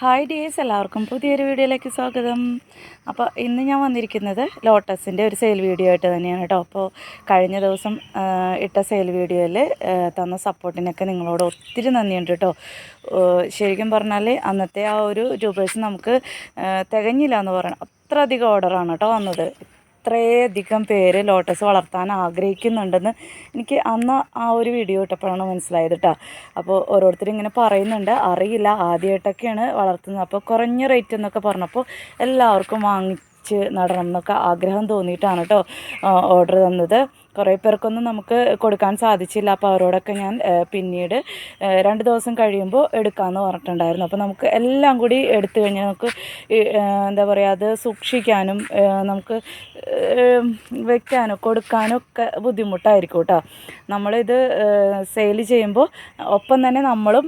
Hi dears എല്ലാവർക്കും പുതിയൊരു വീഡിയോയിലേക്ക് സ്വാഗതം. അപ്പോൾ ഇന്ന് ഞാൻ വന്നിരിക്കുന്നത് ലോട്ടസിന്റെ ഒരു സെയിൽ വീഡിയോ ആയിട്ട് തന്നെയാണ് കേട്ടോ. അപ്പോൾ കഴിഞ്ഞ ദിവസം ഇട്ട സെയിൽ വീഡിയോയിൽ തന്ന സപ്പോർട്ടിനൊക്കെ നിങ്ങളോട് ഒത്തിരി നന്ദിയുണ്ട് കേട്ടോ. ശരിക്കും പറഞ്ഞാൽ അന്നത്തെ ആ ഒരു രൂപേഴ്സ് നമുക്ക് തികഞ്ഞില്ല എന്ന് പറയണം. അത്രയധികം ഓർഡറാണ് കേട്ടോ വന്നത്. ഇത്രയധികം പേര് ലോട്ടസ് വളർത്താൻ ആഗ്രഹിക്കുന്നുണ്ടെന്ന് എനിക്ക് അന്ന് ആ ഒരു വീഡിയോ ഇട്ടപ്പോഴാണ് മനസ്സിലായത് കേട്ടോ അപ്പോൾ ഓരോരുത്തരും ഇങ്ങനെ പറയുന്നുണ്ട്. അറിയില്ല ആദ്യമായിട്ടൊക്കെയാണ് വളർത്തുന്നത്. അപ്പോൾ കുറഞ്ഞ റേറ്റ് എന്നൊക്കെ പറഞ്ഞപ്പോൾ എല്ലാവർക്കും വാങ്ങിച്ച് നടണം എന്നൊക്കെ ആഗ്രഹം തോന്നിയിട്ടാണ് കേട്ടോ ഓർഡർ തന്നത്. കുറേ പേർക്കൊന്നും നമുക്ക് കൊടുക്കാൻ സാധിച്ചില്ല. അപ്പോൾ അവരോടൊക്കെ ഞാൻ പിന്നീട് രണ്ട് ദിവസം കഴിയുമ്പോൾ എടുക്കാമെന്ന് പറഞ്ഞിട്ടുണ്ടായിരുന്നു. അപ്പോൾ നമുക്ക് എല്ലാം കൂടി എടുത്തു കഴിഞ്ഞാൽ നമുക്ക് എന്താ പറയുക അത് സൂക്ഷിക്കാനും നമുക്ക് വെക്കാനോ കൊടുക്കാനോ ഒക്കെ ബുദ്ധിമുട്ടായിരിക്കും കേട്ടോ നമ്മളിത് സെയിൽ ചെയ്യുമ്പോൾ ഒപ്പം തന്നെ നമ്മളും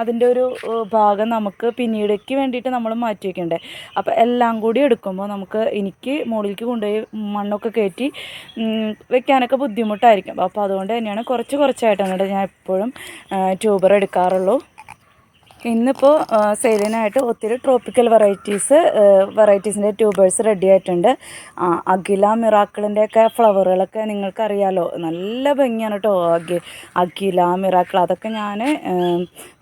അതിന്റെ ഒരു ഭാഗം നമുക്ക് പിന്നീടേക്ക് വേണ്ടിയിട്ട് നമ്മൾ മാറ്റി വയ്ക്കണ്ടേ അപ്പോൾ എല്ലാം കൂടി എടുക്കുമ്പോൾ നമുക്ക് എനിക്ക് മുകളിലേക്ക് കൊണ്ടുപോയി മണ്ണൊക്കെ കയറ്റി ഉം, വെക്കാനൊക്കെ ബുദ്ധിമുട്ടായിരിക്കും. അപ്പോൾ അതുകൊണ്ട് തന്നെയാണ് കുറച്ച് കുറച്ചായിട്ടാണ് അങ്ങോട്ട് ഞാൻ എപ്പോഴും ട്യൂബർ എടുക്കാറുള്ളൂ. ഇന്നിപ്പോൾ സെയിലിനായിട്ട് ഒത്തിരി ട്രോപ്പിക്കൽ വെറൈറ്റീസ് വെറൈറ്റീസിന്റെ ട്യൂബേഴ്സ് റെഡി ആയിട്ടുണ്ട്. അഖില മിറാക്കിളിന്റെയൊക്കെ ഫ്ലവറുകളൊക്കെ നിങ്ങൾക്കറിയാലോ. നല്ല ഭംഗിയാണ് കേട്ടോ അഖി അഖില മിറാക്കിൾ അതൊക്കെ ഞാൻ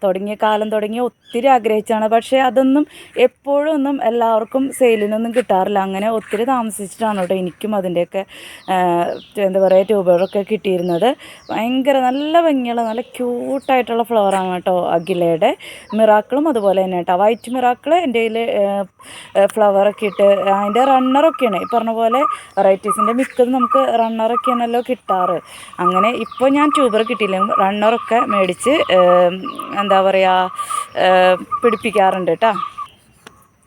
തുടങ്ങിയ കാലം തുടങ്ങി ഒത്തിരി ആഗ്രഹിച്ചാണ്. പക്ഷേ അതൊന്നും എപ്പോഴും ഒന്നും എല്ലാവർക്കും സെയിലിനൊന്നും കിട്ടാറില്ല. അങ്ങനെ ഒത്തിരി താമസിച്ചിട്ടാണ് കേട്ടോ എനിക്കും അതിന്റെയൊക്കെ എന്താ പറയുക ട്യൂബുകളൊക്കെ കിട്ടിയിരുന്നത്. ഭയങ്കര നല്ല ഭംഗിയുള്ള നല്ല ക്യൂട്ടായിട്ടുള്ള ഫ്ലവറാണ് കേട്ടോ അഖിലയുടെ. മിറാക്കിളും അതുപോലെ തന്നെ കേട്ടോ വൈറ്റ് മിറാക്കിൾ എന്റെ കയ്യിൽ ഫ്ലവറൊക്കെ ഇട്ട് അതിന്റെ റണ്ണറൊക്കെയാണ് ഈ പറഞ്ഞ പോലെ വെറൈറ്റീസിന്റെ മിക്കതും നമുക്ക് റണ്ണറൊക്കെയാണല്ലോ കിട്ടാറ്. അങ്ങനെ ഇപ്പോൾ ഞാൻ ട്യൂബർ കിട്ടിയില്ലെങ്കിൽ റണ്ണറൊക്കെ മേടിച്ച് എന്താ പറയുക പിടിപ്പിക്കാറുണ്ട് കേട്ടോ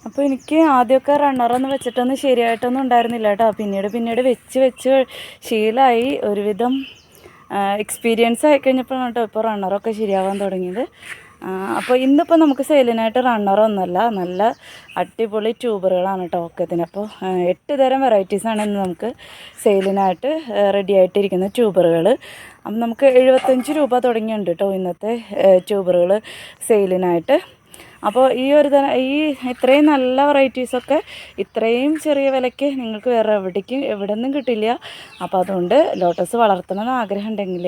അപ്പോൾ എനിക്ക് ആദ്യമൊക്കെ റണ്ണറൊന്നും വെച്ചിട്ടൊന്നും ശരിയായിട്ടൊന്നും ഉണ്ടായിരുന്നില്ല കേട്ടോ പിന്നീട് പിന്നീട് വെച്ച് വെച്ച് ശീലമായി ഒരുവിധം എക്സ്പീരിയൻസ് ആയി കഴിഞ്ഞപ്പോഴാണ് കേട്ടോ ഇപ്പോൾ റണ്ണറൊക്കെ ശരിയാവാൻ തുടങ്ങിയത്. അപ്പോൾ ഇന്നിപ്പോൾ നമുക്ക് സെയിലിനായിട്ട് റണ്ണറൊന്നുമല്ല നല്ല അടിപൊളി ട്യൂബറുകളാണ് കേട്ടോ ഒക്കത്തിന്. അപ്പോൾ എട്ട് തരം വെറൈറ്റീസാണ് ഇന്ന് നമുക്ക് സെയിലിനായിട്ട് റെഡി ആയിട്ടിരിക്കുന്ന ട്യൂബറുകൾ അപ്പം നമുക്ക് എഴുപത്തഞ്ച് രൂപ തുടങ്ങിയുണ്ട് കേട്ടോ ഇന്നത്തെ ട്യൂബറുകൾ സെയിലിനായിട്ട് അപ്പോൾ ഈ ഒരു തരം ഈ ഇത്രയും നല്ല വെറൈറ്റീസൊക്കെ ഇത്രയും ചെറിയ വിലയ്ക്ക് നിങ്ങൾക്ക് വേറെ എവിടേക്കും എവിടെ നിന്നും കിട്ടില്ല. അപ്പോൾ അതുകൊണ്ട് ലോട്ടസ് വളർത്തണമെന്ന് ആഗ്രഹം ഉണ്ടെങ്കിൽ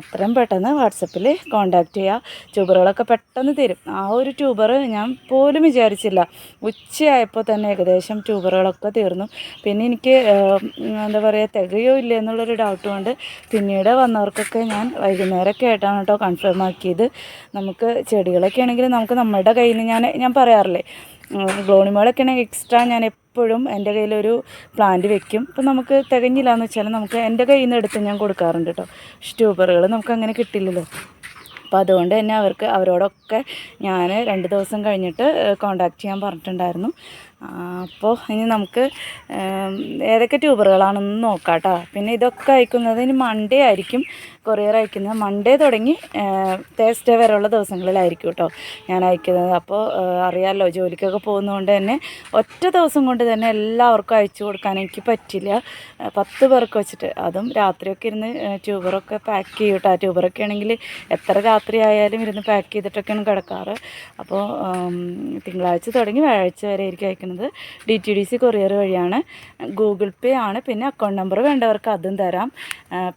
എത്രയും പെട്ടെന്ന് വാട്സപ്പിൽ കോൺടാക്റ്റ് ചെയ്യുക ട്യൂബറുകളൊക്കെ പെട്ടെന്ന് തരും. ആ ഒരു ട്യൂബർ ഞാൻ പോലും വിചാരിച്ചില്ല. ഉച്ചയായപ്പോൾ തന്നെ ഏകദേശം ട്യൂബറുകളൊക്കെ തീർന്നു. പിന്നെ എനിക്ക് എന്താ പറയുക തികയോ ഇല്ല എന്നുള്ളൊരു ഡൗട്ട് കൊണ്ട് പിന്നീട് വന്നവർക്കൊക്കെ ഞാൻ വൈകുന്നേരമൊക്കെ ആയിട്ടാണ് കേട്ടോ കൺഫേം ആക്കിയത്. നമുക്ക് ചെടികളൊക്കെ ആണെങ്കിൽ നമുക്ക് നമ്മുടെ കയ്യിൽ നിന്ന് ഞാൻ ഞാൻ പറയാറില്ലേ ഗ്ലോണിമോളൊക്കെ ആണെങ്കിൽ എക്സ്ട്രാ ഞാൻ എപ്പോഴും എന്റെ കയ്യിലൊരു പ്ലാന്റ് വെക്കും. ഇപ്പം നമുക്ക് തികഞ്ഞില്ല എന്ന് വെച്ചാൽ നമുക്ക് എന്റെ കയ്യിൽ നിന്ന് എടുത്ത് ഞാൻ കൊടുക്കാറുണ്ട് കേട്ടോ ട്യൂബറുകൾ നമുക്ക് അങ്ങനെ കിട്ടില്ലല്ലോ. അപ്പോൾ അതുകൊണ്ട് തന്നെ അവർക്ക് അവരോടൊക്കെ ഞാൻ രണ്ട് ദിവസം കഴിഞ്ഞിട്ട് കോണ്ടാക്ട് ചെയ്യാൻ പറഞ്ഞിട്ടുണ്ടായിരുന്നു. അപ്പോൾ ഇനി നമുക്ക് ഏതൊക്കെ ട്യൂബറുകളാണെന്ന് നോക്കാം കേട്ടോ പിന്നെ ഇതൊക്കെ അയക്കുന്നത് ഇനി മൺഡേ ആയിരിക്കും കൊറിയർ അയക്കുന്നത്. മൺഡേ തുടങ്ങി തേഴ്സ്ഡേ വരെയുള്ള ദിവസങ്ങളിലായിരിക്കും കേട്ടോ ഞാൻ അയക്കുന്നത്. അപ്പോൾ അറിയാമല്ലോ ജോലിക്കൊക്കെ പോകുന്നതുകൊണ്ട് തന്നെ ഒറ്റ ദിവസം കൊണ്ട് തന്നെ എല്ലാവർക്കും അയച്ചു കൊടുക്കാൻ എനിക്ക് പറ്റില്ല. പത്ത് പേർക്ക് വെച്ചിട്ട്. അതും രാത്രിയൊക്കെ ഇരുന്ന് ട്യൂബറൊക്കെ പാക്ക് ചെയ്യും കേട്ടോ ട്യൂബറൊക്കെ ആണെങ്കിൽ എത്ര രാത്രി ആയാലും ഇരുന്ന് പാക്ക് ചെയ്തിട്ടൊക്കെയാണ് കിടക്കാറ്. അപ്പോൾ തിങ്കളാഴ്ച തുടങ്ങി വ്യാഴാഴ്ച വരെ ആയിരിക്കും അയക്കുന്നത്. D T D C courier വഴിയാണ്. ഗൂഗിൾ പേ ആണ്. പിന്നെ അക്കൗണ്ട് നമ്പർ വേണ്ടവർക്ക് അതും തരാം.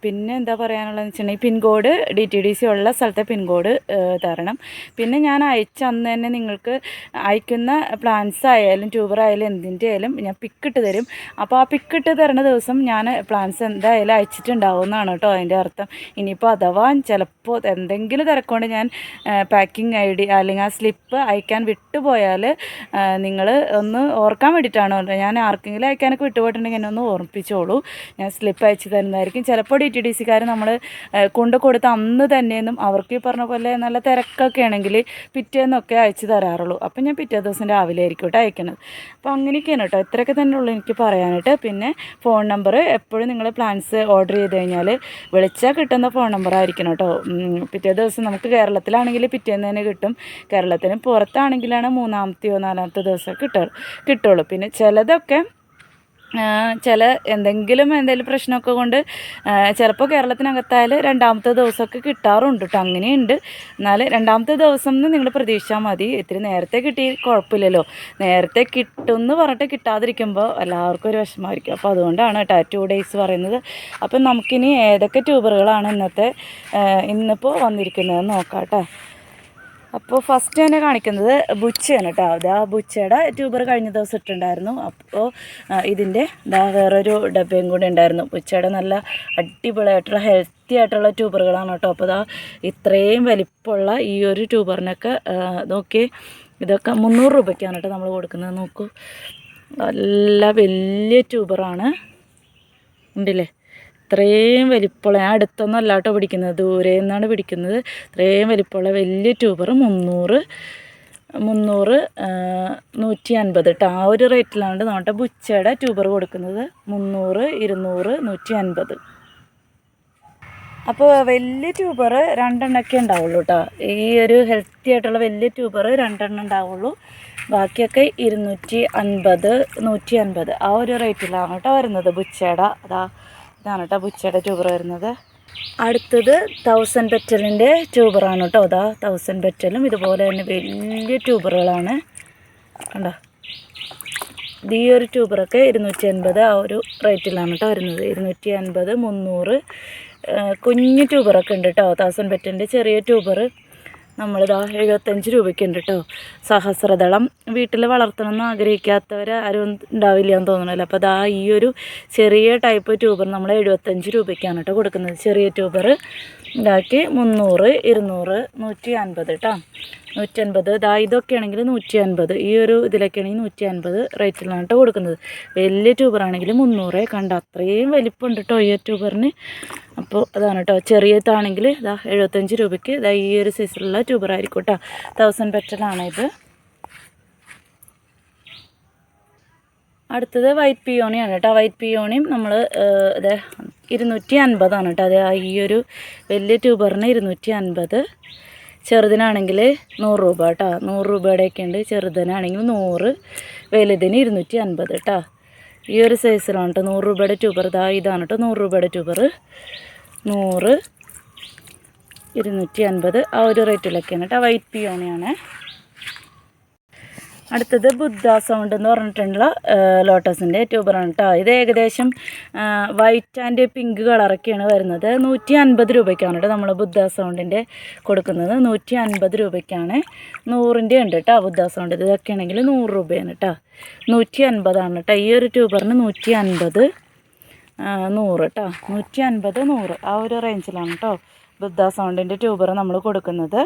പിന്നെ എന്താ പറയാനുള്ളതെന്ന് വെച്ചിട്ടുണ്ടെങ്കിൽ pincode D T D C ഉള്ള സ്ഥലത്തെ പിൻകോഡ് തരണം. പിന്നെ ഞാൻ അയച്ച അന്ന് തന്നെ നിങ്ങൾക്ക് അയക്കുന്ന പ്ലാൻസ് ആയാലും ട്യൂബർ ആയാലും എന്തിന്റെ ആയാലും ഞാൻ പിക്കിട്ട് തരും. അപ്പോൾ ആ പിക്കിട്ട് തരുന്ന ദിവസം ഞാൻ പ്ലാൻസ് എന്തായാലും അയച്ചിട്ടുണ്ടാവും എന്നാണ് കേട്ടോ അതിന്റെ അർത്ഥം. ഇനിയിപ്പോൾ അഥവാ ചിലപ്പോൾ എന്തെങ്കിലും തിരക്കൊണ്ട് ഞാൻ പാക്കിംഗ് ഐ ഡി അല്ലെങ്കിൽ ആ സ്ലിപ്പ് അയക്കാൻ വിട്ടുപോയാൽ നിങ്ങൾ ഒന്ന് ഓർക്കാൻ വേണ്ടിയിട്ടാണ്? ഞാൻ ആർക്കെങ്കിലും അയക്കാനൊക്കെ വിട്ടുപോയിട്ടുണ്ടെങ്കിൽ എന്നെ ഒന്ന് ഓർമ്മിപ്പിച്ചോളൂ. ഞാൻ സ്ലിപ്പ് അയച്ചു തരുന്നതായിരിക്കും. ചിലപ്പോൾ ഡി ടി ഡി സിക്കാർ നമ്മൾ കൊണ്ട് കൊടുത്ത അന്ന് തന്നെയൊന്നും അവർക്ക് ഈ പറഞ്ഞ പോലെ നല്ല തിരക്കൊക്കെ ആണെങ്കിൽ പിറ്റേന്നൊക്കെ അയച്ചു തരാറുള്ളൂ. അപ്പം ഞാൻ പിറ്റേ ദിവസം രാവിലെ ആയിരിക്കും കേട്ടോ അയക്കുന്നത് അപ്പോൾ അങ്ങനെയൊക്കെയാണ് കേട്ടോ. ഇത്രയൊക്കെ തന്നെ ഉള്ളൂ എനിക്ക് പറയാനായിട്ട്. പിന്നെ ഫോൺ നമ്പർ എപ്പോഴും നിങ്ങൾ പ്ലാൻസ് ഓർഡർ ചെയ്ത് കഴിഞ്ഞാൽ വിളിച്ചാൽ കിട്ടുന്ന ഫോൺ നമ്പർ ആയിരിക്കണം കേട്ടോ. പിറ്റേ ദിവസം നമുക്ക് കേരളത്തിലാണെങ്കിൽ പിറ്റേന്ന് തന്നെ കിട്ടും. കേരളത്തിന് പുറത്താണെങ്കിലാണ് മൂന്നാമത്തെയോ നാലാമത്തെ ദിവസം കിട്ടുള്ളൂ കിട്ടുള്ളൂ. പിന്നെ ചിലതൊക്കെ ചില എന്തെങ്കിലും എന്തെങ്കിലും പ്രശ്നമൊക്കെ കൊണ്ട് ചിലപ്പോൾ കേരളത്തിനകത്തായാൽ രണ്ടാമത്തെ ദിവസമൊക്കെ കിട്ടാറുണ്ട് കേട്ടോ അങ്ങനെയുണ്ട്. എന്നാൽ രണ്ടാമത്തെ ദിവസം എന്ന് നിങ്ങൾ പ്രതീക്ഷിച്ചാൽ മതി. ഇത്തിരി നേരത്തെ കിട്ടി കുഴപ്പമില്ലല്ലോ. നേരത്തെ കിട്ടുമെന്ന് പറഞ്ഞിട്ട് കിട്ടാതിരിക്കുമ്പോൾ എല്ലാവർക്കും ഒരു വിഷമമായിരിക്കും. അപ്പോൾ അതുകൊണ്ടാണ് കേട്ടോ ടു ഡേയ്സ് പറയുന്നത്. അപ്പം നമുക്കിനി ഏതൊക്കെ ട്യൂബറുകളാണ് ഇന്നത്തെ ഇന്നിപ്പോൾ വന്നിരിക്കുന്നതെന്ന് നോക്കാം കേട്ടോ അപ്പോൾ ഫസ്റ്റ് തന്നെ കാണിക്കുന്നത് ബുച്ചയാണ് കേട്ടോ ആ ബുച്ചയുടെ ട്യൂബർ കഴിഞ്ഞ ദിവസം ഇട്ടുണ്ടായിരുന്നു അപ്പോൾ ഇതിന്റെ ഇതാ വേറൊരു ഡബ്ബയും കൂടി ഉണ്ടായിരുന്നു. ബുച്ചയുടെ നല്ല അടിപൊളിയായിട്ടുള്ള ഹെൽത്തി ആയിട്ടുള്ള ട്യൂബറുകളാണ് കേട്ടോ അപ്പോൾ ഇതാ ഇത്രയും വലിപ്പമുള്ള ഈ ഒരു ട്യൂബറിനൊക്കെ നോക്കി ഇതൊക്കെ മുന്നൂറ് രൂപയ്ക്കാണ് കേട്ടോ നമ്മൾ കൊടുക്കുന്നത്. നോക്കൂ. നല്ല വലിയ ട്യൂബറാണ് ഉണ്ടല്ലേ? ഇത്രയും വലിപ്പമുള്ള ഞാൻ അടുത്തൊന്നും അല്ല കേട്ടോ പിടിക്കുന്നത് ദൂരെ നിന്നാണ് പിടിക്കുന്നത്. ഇത്രയും വലിപ്പമുള്ള വലിയ ട്യൂബർ മുന്നൂറ് മുന്നൂറ് നൂറ്റി അൻപത് കേട്ടോ ആ ഒരു റേറ്റിലാണ് നമ്മുടെ ബുച്ചയുടെ ട്യൂബർ കൊടുക്കുന്നത്. മുന്നൂറ് ഇരുന്നൂറ് നൂറ്റി അൻപത് അപ്പോൾ വലിയ ട്യൂബർ രണ്ടെണ്ണമൊക്കെ ഉണ്ടാവുള്ളൂ കേട്ടോ ഈ ഒരു ഹെൽത്തി ആയിട്ടുള്ള വലിയ ട്യൂബർ രണ്ടെണ്ണം ഉണ്ടാവുള്ളൂ. ബാക്കിയൊക്കെ ഇരുന്നൂറ്റി അൻപത് നൂറ്റി അൻപത് ആ ഒരു റേറ്റിലാണ് കേട്ടോ വരുന്നത് ബുച്ചയുടെ. അതാ ഇതാണ് കേട്ടോ ബുച്ചയുടെ ട്യൂബർ വരുന്നത്. അടുത്തത് തൗസൻഡ് പെറ്റലിന്റെ ട്യൂബറാണ് കേട്ടോ. അതാ തൗസൻഡ് പെറ്റലും ഇതുപോലെ തന്നെ വലിയ ട്യൂബറുകളാണ് കണ്ടോ? ഈ ഒരു ട്യൂബറൊക്കെ ഇരുന്നൂറ്റി അൻപത് ആ ഒരു റേറ്റിലാണ് കേട്ടോ വരുന്നത്. ഇരുന്നൂറ്റി അൻപത് മുന്നൂറ് കുഞ്ഞ് ട്യൂബറൊക്കെ ഉണ്ട് കേട്ടോ. തൗസൻഡ് പെറ്റലിന്റെ ചെറിയ ട്യൂബർ നമ്മളിതാ എഴുപത്തഞ്ച് രൂപയ്ക്ക് ഉണ്ട് കേട്ടോ സഹസ്രദളം. വീട്ടിൽ വളർത്തണമെന്ന് ആഗ്രഹിക്കാത്തവർ ആരും ഉണ്ടാവില്ല എന്ന് തോന്നണല്ലോ അപ്പോൾ അതാ ഈ ഒരു ചെറിയ ടൈപ്പ് ട്യൂബർ നമ്മൾ എഴുപത്തഞ്ച് രൂപയ്ക്കാണ് കേട്ടോ കൊടുക്കുന്നത്. ചെറിയ ട്യൂബർ ഇതാക്കി മുന്നൂറ് ഇരുന്നൂറ് നൂറ്റി അൻപത് കേട്ടോ നൂറ്റി അൻപത് ഇതാ ഇതൊക്കെ ആണെങ്കിൽ നൂറ്റി അൻപത് ഈ ഒരു ഇതിലൊക്കെയാണെങ്കിൽ നൂറ്റി അൻപത് റേറ്റിലാണ് കേട്ടോ കൊടുക്കുന്നത്. വലിയ ട്യൂബറാണെങ്കിൽ മുന്നൂറ്. കണ്ട? അത്രയും വലിപ്പമുണ്ട് കേട്ടോ ഈ ട്യൂബറിന് അപ്പോൾ അതാണ് കേട്ടോ ചെറിയതാണെങ്കിൽ ഇതാ എഴുപത്തഞ്ച് രൂപയ്ക്ക് ഇതാ ഈ ഒരു സൈസിലുള്ള ട്യൂബറായിരിക്കും കേട്ടോ തൗസൻഡ് പെറ്റലാണ് ഇത്. അടുത്തത് വൈറ്റ് പിയോണിയാണ് കേട്ടോ വൈറ്റ് പിയോണിയും നമ്മൾ ഇത് ഇരുന്നൂറ്റി അൻപതാണ് കേട്ടോ. അത് ഈ ഒരു വലിയ ട്യൂബറിന് ഇരുന്നൂറ്റി അൻപത് ചെറുതിനാണെങ്കിൽ നൂറ് രൂപ കേട്ടോ. നൂറ് രൂപയുടെയൊക്കെ ഉണ്ട്. ചെറുതിനാണെങ്കിൽ നൂറ്. വലുതിന് ഇരുന്നൂറ്റി അൻപത് കേട്ടോ. ഈ ഒരു സൈസിലാണ് കേട്ടോ. നൂറ് രൂപയുടെ ട്യൂബർ. ഇതാ ഇതാണ് കേട്ടോ. നൂറ് രൂപയുടെ ട്യൂബർ. നൂറ്. ഇരുന്നൂറ്റി അൻപത് ആ ഒരു റേറ്റിലൊക്കെയാണ് കേട്ടോ. വൈറ്റ് പിയോണിയാണ്. അടുത്തത് ബുദ്ധ സൗണ്ട് എന്ന് പറഞ്ഞിട്ടുള്ള ലോട്ടസിന്റെ ട്യൂബറാണ് കേട്ടോ ഇത് ഏകദേശം വൈറ്റ് ആൻഡ് പിങ്ക് കളറൊക്കെയാണ് വരുന്നത്. നൂറ്റി അൻപത് രൂപയ്ക്കാണ് കേട്ടോ നമ്മൾ ബുദ്ധ സൗണ്ടിന്റെ കൊടുക്കുന്നത്. നൂറ്റി അൻപത് രൂപയ്ക്കാണ്. നൂറിന്റെ ഉണ്ട് കേട്ടോ ബുദ്ധ സൗണ്ട് ഇതൊക്കെ ആണെങ്കിൽ നൂറ് രൂപയാണ് കേട്ടോ നൂറ്റി അൻപതാണ് കേട്ടോ ഈ ഒരു ട്യൂബറിന് നൂറ്റി അൻപത് നൂറ് കേട്ടോ നൂറ്റി അൻപത് നൂറ് ആ ഒരു റേഞ്ചിലാണ് കേട്ടോ ബുദ്ധ സൗണ്ടിന്റെ ട്യൂബർ നമ്മൾ കൊടുക്കുന്നത്.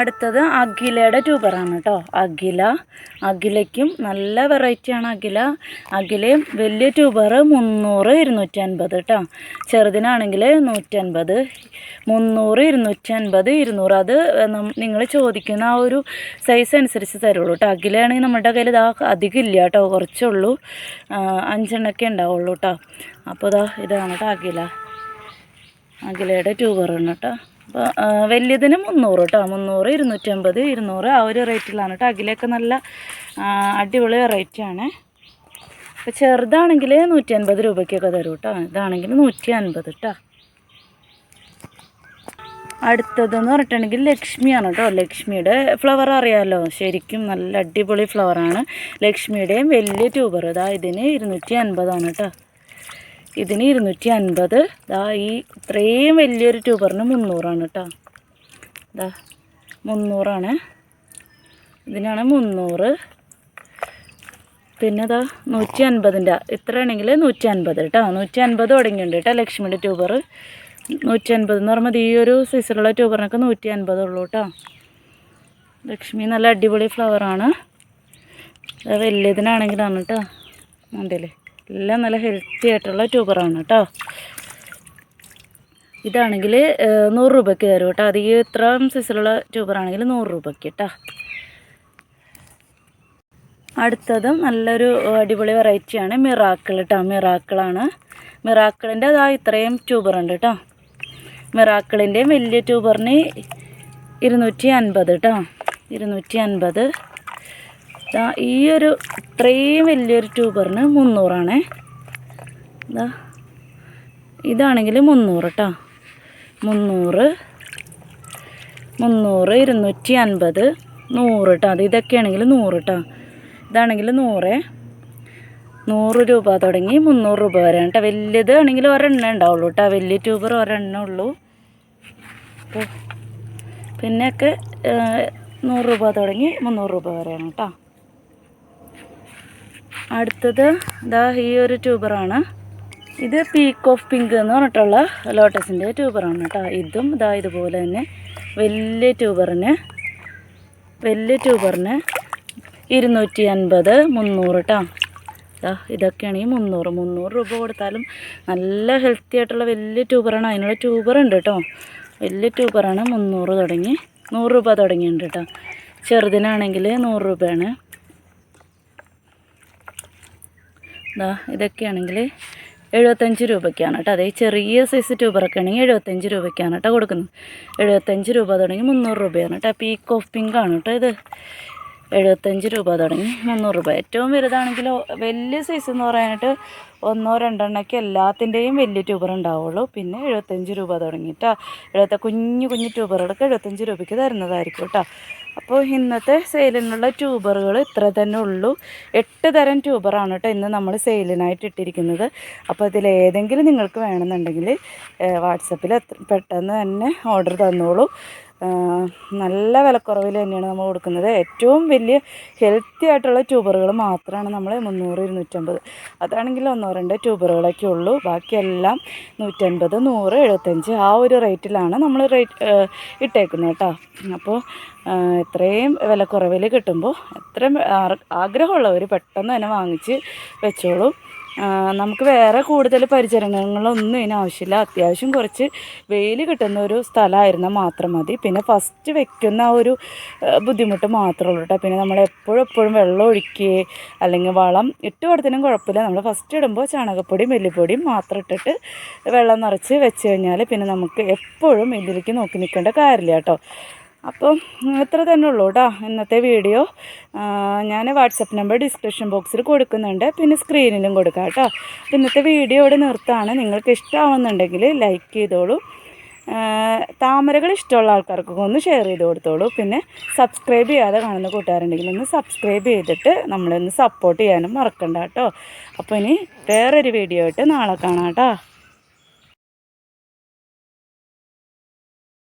അടുത്തത് അഖിലയുടെ ട്യൂബറാണ് കേട്ടോ. അഖില. അഖിലയ്ക്കും നല്ല വെറൈറ്റിയാണ് അഖില. അഖിലയും വലിയ ട്യൂബർ മുന്നൂറ് ഇരുന്നൂറ്റി അൻപത് കേട്ടോ ചെറുതിനാണെങ്കിൽ നൂറ്റൻപത് മുന്നൂറ് ഇരുന്നൂറ്റി അൻപത് ഇരുന്നൂറ്. അത് നിങ്ങൾ ചോദിക്കുന്ന ആ ഒരു സൈസ് അനുസരിച്ച് തരുള്ളൂ കേട്ടോ അഖിലയാണെങ്കിൽ നമ്മുടെ കയ്യിൽ ഇതാ അധികം ഇല്ല കേട്ടോ കുറച്ചേ ഉള്ളൂ അഞ്ചെണ്ണൊക്കെ ഉണ്ടാവുള്ളൂ കേട്ടോ അപ്പോൾ ഇതാ ഇതാണ് കേട്ടോ അഖില. അഖിലയുടെ ട്യൂബറാണ് കേട്ടോ വലിയതിന് മുന്നൂറ് കേട്ടോ മുന്നൂറ് ഇരുന്നൂറ്റമ്പത് ഇരുന്നൂറ് ആ ഒരു റേറ്റിലാണ് കേട്ടോ അകിലൊക്കെ നല്ല അടിപൊളി റേറ്റാണ് അപ്പോൾ ചെറുതാണെങ്കിൽ നൂറ്റി അൻപത് രൂപയ്ക്കൊക്കെ തരും കേട്ടോ ഇതാണെങ്കിൽ നൂറ്റി അൻപത് കേട്ടോ അടുത്തതെന്ന് പറഞ്ഞിട്ടുണ്ടെങ്കിൽ ലക്ഷ്മിയാണ് കേട്ടോ ലക്ഷ്മിയുടെ ഫ്ലവർ അറിയാമല്ലോ ശരിക്കും നല്ല അടിപൊളി ഫ്ലവറാണ് ലക്ഷ്മിയുടെയും വലിയ ട്യൂബർ ഇതാ ഇതിന് ഇരുന്നൂറ്റി അൻപതാണ് കേട്ടോ ഇതിന് ഇരുന്നൂറ്റി അൻപത്. ദാ ഈ ഇത്രയും വലിയൊരു ട്യൂബറിന് മുന്നൂറാണ് കേട്ടോ ദാ മുന്നൂറാണ്. ഇതിനാണ് മുന്നൂറ്. പിന്നെ ദാ നൂറ്റി അൻപതിന്റെ ഇത്ര ആണെങ്കിൽ നൂറ്റി അൻപത് കേട്ടോ നൂറ്റി അൻപത് തുടങ്ങിയിട്ടുണ്ട് കേട്ടോ ലക്ഷ്മിയുടെ ട്യൂബർ നൂറ്റി അൻപത് എന്ന് പറയുമ്പോൾ ഈ ഒരു സൈസിലുള്ള ട്യൂബറിനൊക്കെ നൂറ്റി അൻപത് ഉള്ളൂ കേട്ടോ ലക്ഷ്മി നല്ല അടിപൊളി ഫ്ലവറാണ് വലിയതിനാണെങ്കിലാണ് കേട്ടോ ഉണ്ടല്ലേ എല്ലാം നല്ല ഹെൽത്തി ആയിട്ടുള്ള ട്യൂബറാണ് കേട്ടോ. ഇതാണെങ്കിൽ നൂറ് രൂപയ്ക്ക് തരും കേട്ടോ. അത് ഈ ഇത്രയും സൈസിലുള്ള ട്യൂബറാണെങ്കിൽ നൂറ് രൂപയ്ക്ക് കേട്ടോ. അടുത്തതും നല്ലൊരു അടിപൊളി വെറൈറ്റിയാണ് മിറാക്കിൾ കേട്ടോ മിറാക്കിളാണ് മിറാക്കിളിന്റെ അതാ ഇത്രയും ട്യൂബറുണ്ട് കേട്ടോ. മിറാക്കിളിന്റെയും വലിയ ട്യൂബറിന് ഇരുന്നൂറ്റി അൻപത് കേട്ടോ. ഇരുന്നൂറ്റി അൻപത്. ദാ ഈ ഒരു ഇത്രയും വലിയൊരു ട്യൂബറിന് മുന്നൂറാണേ. ഇതാ ഇതാണെങ്കിൽ മുന്നൂറ് കേട്ടോ മുന്നൂറ് മുന്നൂറ് ഇരുന്നൂറ്റി അൻപത് നൂറ് കേട്ടോ അത് ഇതൊക്കെയാണെങ്കിൽ നൂറ് കേട്ടോ ഇതാണെങ്കിൽ നൂറ്. നൂറ് രൂപ തുടങ്ങി മുന്നൂറ് രൂപ വരെ കേട്ടോ വലിയത് ആണെങ്കിൽ ഒരെണ്ണം ഉണ്ടാവുള്ളൂ കേട്ടോ വലിയ ട്യൂബർ ഒരെണ്ണം ഉള്ളൂ. പിന്നെയൊക്കെ നൂറ് രൂപ തുടങ്ങി മുന്നൂറ് രൂപ വരെയാണ് കേട്ടോ അടുത്തത് ഇതാ ഈ ഒരു ട്യൂബറാണ്. ഇത് പീക്ക് ഓഫ് പിങ്ക് എന്ന് പറഞ്ഞിട്ടുള്ള ലോട്ടസിന്റെ ട്യൂബറാണ് കേട്ടോ. ഇതും ഇതാ ഇതുപോലെ തന്നെ വലിയ ട്യൂബറിന് വലിയ ട്യൂബറിന് ഇരുന്നൂറ്റി അൻപത് മുന്നൂറ് കേട്ടോ ഇതാ ഈ മുന്നൂറ് മുന്നൂറ് രൂപ കൊടുത്താലും നല്ല ഹെൽത്തി ആയിട്ടുള്ള വലിയ ട്യൂബറാണ്. അതിനുള്ള ട്യൂബറുണ്ട് കേട്ടോ വലിയ ട്യൂബറാണ് മുന്നൂറ് തുടങ്ങി നൂറ് രൂപ തുടങ്ങിയിട്ടുണ്ട് കേട്ടോ ചെറുതിനാണെങ്കിൽ നൂറ് രൂപയാണ്. ഇതാ ഇതൊക്കെയാണെങ്കിൽ എഴുപത്തഞ്ച് രൂപയ്ക്കാണ് കേട്ടോ. അതേ ചെറിയ സൈസ് ട്യൂബറൊക്കെ ആണെങ്കിൽ എഴുപത്തഞ്ച് രൂപയ്ക്കാണ് കേട്ടോ കൊടുക്കുന്നത്. എഴുപത്തഞ്ച് രൂപ തുടങ്ങി മുന്നൂറ് രൂപയാണ് കേട്ടോ. പീക്ക് ഓഫ് പിങ്ക് ആണ് കേട്ടോ ഇത്. എഴുപത്തഞ്ച് രൂപ തുടങ്ങി മുന്നൂറ് രൂപ. ഏറ്റവും വലുതാണെങ്കിൽ വലിയ സൈസ് എന്ന് പറയാനായിട്ട് ഒന്നോ രണ്ടെണ്ണയ്ക്ക് എല്ലാത്തിന്റെയും വലിയ ട്യൂബർ ഉണ്ടാവുള്ളൂ. പിന്നെ എഴുപത്തഞ്ച് രൂപ തുടങ്ങിയിട്ടാ എഴുപത്ത കുഞ്ഞു കുഞ്ഞു ട്യൂബറുകളൊക്കെ എഴുപത്തഞ്ച് രൂപയ്ക്ക് തരുന്നതായിരിക്കും കേട്ടോ. അപ്പോൾ ഇന്നത്തെ സെയിലിനുള്ള ട്യൂബറുകൾ ഇത്ര തന്നെ ഉള്ളൂ. എട്ട് തരം ട്യൂബറാണ് കേട്ടോ ഇന്ന് നമ്മൾ സെയിലിനായിട്ട് ഇട്ടിരിക്കുന്നത്. അപ്പോൾ ഇതിലേതെങ്കിലും നിങ്ങൾക്ക് വേണമെന്നുണ്ടെങ്കിൽ വാട്സപ്പിൽ പെട്ടെന്ന് തന്നെ ഓർഡർ തന്നോളൂ. നല്ല വിലക്കുറവിൽ തന്നെയാണ് നമ്മൾ കൊടുക്കുന്നത്. ഏറ്റവും വലിയ ഹെൽത്തി ആയിട്ടുള്ള ട്യൂബറുകൾ മാത്രമാണ് നമ്മൾ മുന്നൂറ് ഇരുന്നൂറ്റമ്പത്. അതാണെങ്കിൽ ഒന്നോ രണ്ടോ ട്യൂബറുകളൊക്കെ ഉള്ളൂ. ബാക്കിയെല്ലാം നൂറ്റൻപത് നൂറ് എഴുപത്തഞ്ച് ആ ഒരു റേറ്റിലാണ് നമ്മൾ റേറ്റ് ഇട്ടേക്കുന്നത് കേട്ടോ അപ്പോൾ ഇത്രയും വിലക്കുറവിൽ കിട്ടുമ്പോൾ എത്രയും ആഗ്രഹമുള്ളവർ പെട്ടെന്ന് തന്നെ വാങ്ങിച്ച് വെച്ചോളൂ. നമുക്ക് വേറെ കൂടുതൽ പരിചരണങ്ങളൊന്നും ഇതിന് ആവശ്യമില്ല. അത്യാവശ്യം കുറച്ച് വെയിൽ കിട്ടുന്ന ഒരു സ്ഥലമായിരുന്നാൽ മാത്രം മതി. പിന്നെ ഫസ്റ്റ് വെക്കുന്ന ആ ഒരു ബുദ്ധിമുട്ട് മാത്രമേ ഉള്ളൂ കേട്ടോ പിന്നെ നമ്മൾ എപ്പോഴും എപ്പോഴും വെള്ളം ഒഴിക്കുകയോ അല്ലെങ്കിൽ വളം ഇട്ട് കൊടുത്തതിനും കുഴപ്പമില്ല. നമ്മൾ ഫസ്റ്റ് ഇടുമ്പോൾ ചാണകപ്പൊടിയും വെല്ലുപൊടിയും മാത്രം ഇട്ടിട്ട് വെള്ളം നിറച്ച് വെച്ച് കഴിഞ്ഞാൽ പിന്നെ നമുക്ക് എപ്പോഴും ഇതിലേക്ക് നോക്കി നിൽക്കേണ്ട കാര്യമില്ല കേട്ടോ അപ്പം ഇത്ര തന്നെ ഉള്ളൂ കേട്ടോ ഇന്നത്തെ വീഡിയോ. ഞാൻ വാട്സപ്പ് നമ്പർ ഡിസ്ക്രിപ്ഷൻ ബോക്സിൽ കൊടുക്കുന്നുണ്ട്. പിന്നെ സ്ക്രീനിലും കൊടുക്കാം കേട്ടോ ഇന്നത്തെ വീഡിയോ ഇവിടെ നിർത്താണ്. നിങ്ങൾക്ക് ഇഷ്ടമാവുന്നുണ്ടെങ്കിൽ ലൈക്ക് ചെയ്തോളൂ. താമരകൾ ഇഷ്ടമുള്ള ആൾക്കാർക്കൊക്കെ ഒന്ന് ഷെയർ ചെയ്ത് കൊടുത്തോളൂ. പിന്നെ സബ്സ്ക്രൈബ് ചെയ്യാതെ കാണുന്ന കൂട്ടുകാരുണ്ടെങ്കിൽ ഒന്ന് സബ്സ്ക്രൈബ് ചെയ്തിട്ട് നമ്മളൊന്ന് സപ്പോർട്ട് ചെയ്യാനും മറക്കണ്ട കേട്ടോ അപ്പോൾ ഇനി വേറൊരു വീഡിയോ ആയിട്ട് നാളെ കാണാം കേട്ടോ